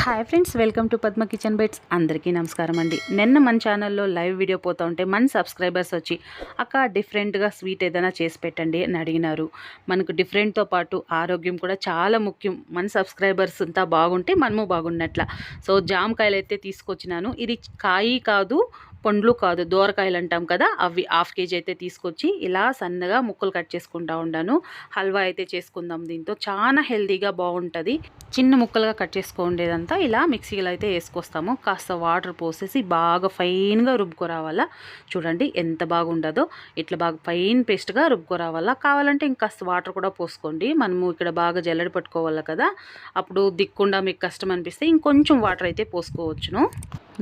Hi friends welcome to Padma kitchen bites అందరికీ నమస్కారం అండి. నిన్న మన ఛానల్లో లైవ్ వీడియో పోతూ ఉంటే మన సబ్స్క్రైబర్స్ వచ్చి అక్క డిఫరెంట్గా స్వీట్ ఏదైనా చేసి పెట్టండి అని అడిగినారు. మనకు డిఫరెంట్తో పాటు ఆరోగ్యం కూడా చాలా ముఖ్యం. మన సబ్స్క్రైబర్స్ అంతా బాగుంటే మనము బాగున్నట్ల. సో జామకాయలు అయితే తీసుకొచ్చినాను. ఇది కాయి కాదు పండ్లు కాదు దోరకాయలు అంటాం కదా అవి హాఫ్ కేజీ అయితే తీసుకొచ్చి ఇలా సన్నగా ముక్కలు కట్ చేసుకుంటా ఉండాను. హల్వా అయితే చేసుకుందాం దీంతో. చాలా హెల్దీగా బాగుంటుంది. చిన్న ముక్కలుగా కట్ చేసుకోండేదంతా ఇలా మిక్సీలో అయితే వేసుకొస్తాము. కాస్త వాటర్ పోసేసి బాగా ఫైన్గా రుబ్బుకోరావాలా. చూడండి ఎంత బాగుండదో. ఇట్లా బాగా ఫైన్ పేస్ట్గా రుబ్బుకోరావాలా. కావాలంటే ఇంకాస్త వాటర్ కూడా పోసుకోండి. మనము ఇక్కడ బాగా జల్లడి పట్టుకోవాలి కదా. అప్పుడు దిక్కుండా మీకు కష్టం అనిపిస్తే ఇంకొంచెం వాటర్ అయితే పోసుకోవచ్చును.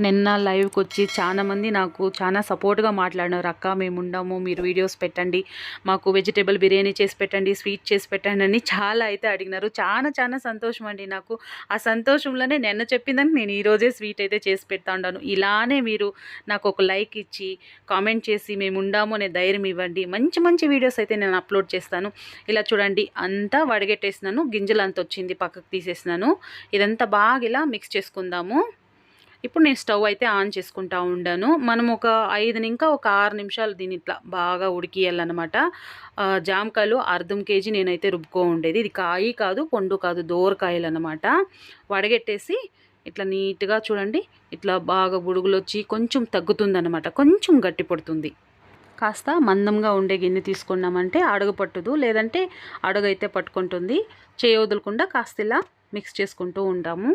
నిన్న లైవ్కి వచ్చి చాలామంది నాకు చాలా సపోర్ట్గా మాట్లాడినారు. అక్క మేము ఉండము మీరు వీడియోస్ పెట్టండి మాకు వెజిటేబుల్ బిర్యానీ చేసి పెట్టండి స్వీట్ చేసి పెట్టండి అని చాలా అయితే అడిగినారు. చాలా చాలా సంతోషం అండి నాకు. ఆ సంతోషంలోనే నిన్న చెప్పిందని నేను ఈరోజే స్వీట్ అయితే చేసి పెడతా ఉన్నాను ఇలానే మీరు నాకు ఒక లైక్ ఇచ్చి కామెంట్ చేసి మేము ఉండాము అనే ధైర్యం ఇవ్వండి. మంచి మంచి వీడియోస్ అయితే నేను అప్లోడ్ చేస్తాను. ఇలా చూడండి అంతా వడగెట్టేసినాను. గింజలు అంత వచ్చింది పక్కకు తీసేసినాను. ఇదంతా బాగా ఇలా మిక్స్ చేసుకుందాము. ఇప్పుడు నేను స్టవ్ అయితే ఆన్ చేసుకుంటా ఉండాను. మనం ఒక ఐదు ఇంకా ఒక ఆరు నిమిషాలు దీని ఇట్లా బాగా ఉడికియాలన్నమాట జామకాయలు అర్ధం కేజీ నేనైతే రుబ్బుకో ఉండేది. ఇది కాయి కాదు పండు కాదు దోరకాయలు అనమాట వడగెట్టేసి ఇట్లా నీట్గా చూడండి ఇట్లా బాగా బుడుగులు వచ్చి కొంచెం తగ్గుతుందన్నమాట. కొంచెం గట్టి పడుతుంది. కాస్త మందంగా ఉండే గిన్నె తీసుకున్నామంటే అడుగు పట్టుదు. లేదంటే అడుగు అయితే పట్టుకుంటుంది చేయవదులకుండా కాస్త ఇలా మిక్స్ చేసుకుంటూ ఉంటాము.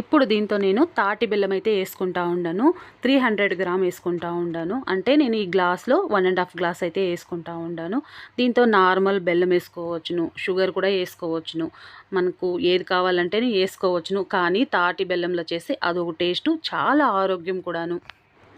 ఇప్పుడు దీంతో నేను తాటి బెల్లం అయితే వేసుకుంటా ఉండాను. త్రీ హండ్రెడ్ గ్రామ్ వేసుకుంటా ఉండాను. అంటే నేను ఈ గ్లాస్లో వన్ అండ్ హాఫ్ గ్లాస్ అయితే వేసుకుంటా ఉండాను. దీంతో నార్మల్ బెల్లం వేసుకోవచ్చును. షుగర్ కూడా వేసుకోవచ్చును. మనకు ఏది కావాలంటే వేసుకోవచ్చును. కానీ తాటి బెల్లంలో చేసి అదొక టేస్టు చాలా ఆరోగ్యం కూడాను.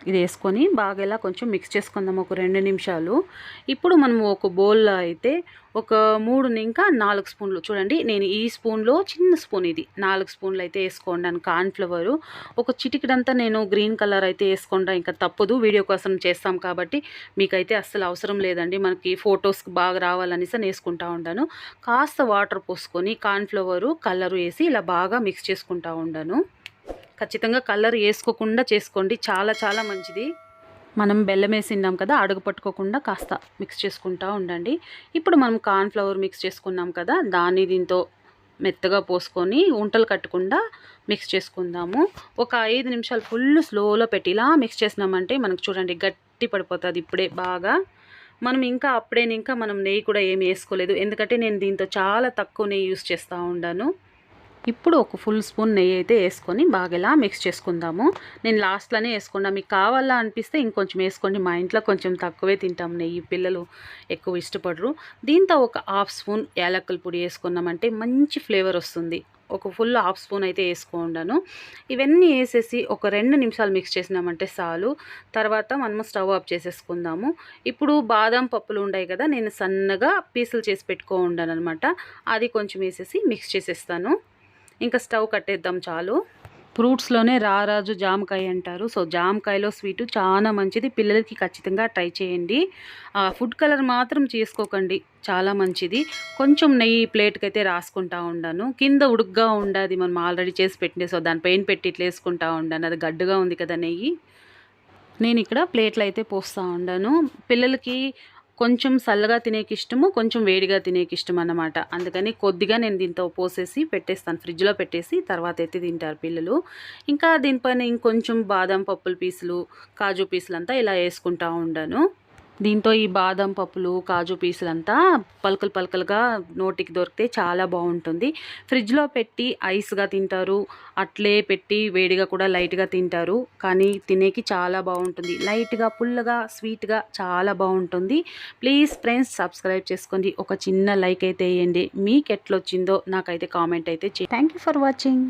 ఇది వేసుకొని బాగా ఇలా కొంచెం మిక్స్ చేసుకుందాం ఒక రెండు నిమిషాలు. ఇప్పుడు మనము ఒక బౌల్లో అయితే ఒక మూడు ఇంకా నాలుగు స్పూన్లు. చూడండి నేను ఈ స్పూన్లో చిన్న స్పూన్ ఇది. నాలుగు స్పూన్లు అయితే వేసుకోండాను కార్న్ఫ్లవరు. ఒక చిటికడంతా నేను గ్రీన్ కలర్ అయితే వేసుకోండా. ఇంకా తప్పదు వీడియో కోసం చేస్తాం కాబట్టి. మీకైతే అస్సలు అవసరం లేదండి. మనకి ఫొటోస్కి బాగా రావాలనేసి వేసుకుంటా ఉంటాను. కాస్త వాటర్ పోసుకొని కార్న్ఫ్లవరు కలరు వేసి ఇలా బాగా మిక్స్ చేసుకుంటా ఉండాను ఖచ్చితంగా కలర్ వేసుకోకుండా చేసుకోండి. చాలా చాలా మంచిది. మనం బెల్లం వేసిన్నాం కదా అడుగు పట్టుకోకుండా కాస్త మిక్స్ చేసుకుంటూ ఉండండి. ఇప్పుడు మనం కార్న్ఫ్లవర్ మిక్స్ చేసుకున్నాం కదా దాన్ని దీంతో మెత్తగా పోసుకొని ఉంటలు కట్టకుండా మిక్స్ చేసుకుందాము. ఒక ఐదు నిమిషాలు ఫుల్ స్లోలో పెట్టి ఇలా మిక్స్ చేసినామంటే మనకు చూడండి గట్టి పడిపోతుంది ఇప్పుడే బాగా. మనం ఇంకా అప్పుడే ఇంకా మనం నెయ్యి కూడా ఏమి వేసుకోలేదు. ఎందుకంటే నేను దీంతో చాలా తక్కువ నెయ్యి యూస్ చేస్తూ ఉండాను. ఇప్పుడు ఒక ఫుల్ స్పూన్ నెయ్యి అయితే వేసుకొని బాగా ఇలా మిక్స్ చేసుకుందాము. నేను లాస్ట్లోనే వేసుకున్నా. మీకు కావాలా అనిపిస్తే ఇంకొంచెం వేసుకోండి. మా ఇంట్లో కొంచెం తక్కువే తింటాం నెయ్యి. పిల్లలు ఎక్కువ ఇష్టపడరు. దీంతో ఒక హాఫ్ స్పూన్ యాలక్కల పొడి వేసుకున్నామంటే మంచి ఫ్లేవర్ వస్తుంది. ఒక ఫుల్ హాఫ్ స్పూన్ అయితే వేసుకుండాను ఇవన్నీ వేసేసి ఒక రెండు నిమిషాలు మిక్స్ చేసినామంటే చాలు. తర్వాత మనము స్టవ్ ఆఫ్ చేసేసుకుందాము. ఇప్పుడు బాదం పప్పులు ఉన్నాయి కదా నేను సన్నగా పీసులు చేసి పెట్టుకో అనమాట అది కొంచెం వేసేసి మిక్స్ చేసేస్తాను. ఇంకా స్టవ్ కట్టేద్దాం చాలు. ఫ్రూట్స్లోనే రారాజు జామకాయ అంటారు. సో జామకాయలో స్వీటు చాలా మంచిది. పిల్లలకి ఖచ్చితంగా ట్రై చేయండి. ఫుడ్ కలర్ మాత్రం చేసుకోకండి. చాలా మంచిది. కొంచెం నెయ్యి ప్లేట్కి అయితే రాసుకుంటా ఉండాను. కింద ఉడుగ్గా ఉండదు. మనం ఆల్రెడీ చేసి పెట్టిండే. సో దానిపైన పెట్టి ఇట్లా వేసుకుంటా ఉండాను. అది గడ్డుగా ఉంది కదా నెయ్యి. నేను ఇక్కడ ప్లేట్లు అయితే పోస్తూ ఉండాను. పిల్లలకి కొంచెం చల్లగా తినేకి ఇష్టము కొంచెం వేడిగా తినేకి ఇష్టం అన్నమాట అందుకని కొద్దిగా నేను దీంతో పోసేసి పెట్టేస్తాను. ఫ్రిడ్జ్లో పెట్టేసి తర్వాత అయితే తింటారు పిల్లలు. ఇంకా దీనిపైన ఇంకొంచెం బాదం పప్పుల పీసులు కాజు పీసులు అంతా ఇలా వేసుకుంటా ఉండను. దీంతో ఈ బాదం పప్పులు కాజు పీసులంతా పలకలు పలకలుగా నోటికి దొరికితే చాలా బాగుంటుంది. ఫ్రిడ్జ్లో పెట్టి ఐస్గా తింటారు అట్లే పెట్టి వేడిగా కూడా లైట్గా తింటారు కానీ తినేకి చాలా బాగుంటుంది. లైట్గా పుల్లగా స్వీట్గా చాలా బాగుంటుంది. ప్లీజ్ ఫ్రెండ్స్ సబ్స్క్రైబ్ చేసుకోండి. ఒక చిన్న లైక్ అయితే వేయండి. మీకు ఎట్లొచ్చిందో నాకైతే కామెంట్ అయితే థ్యాంక్ ఫర్ వాచింగ్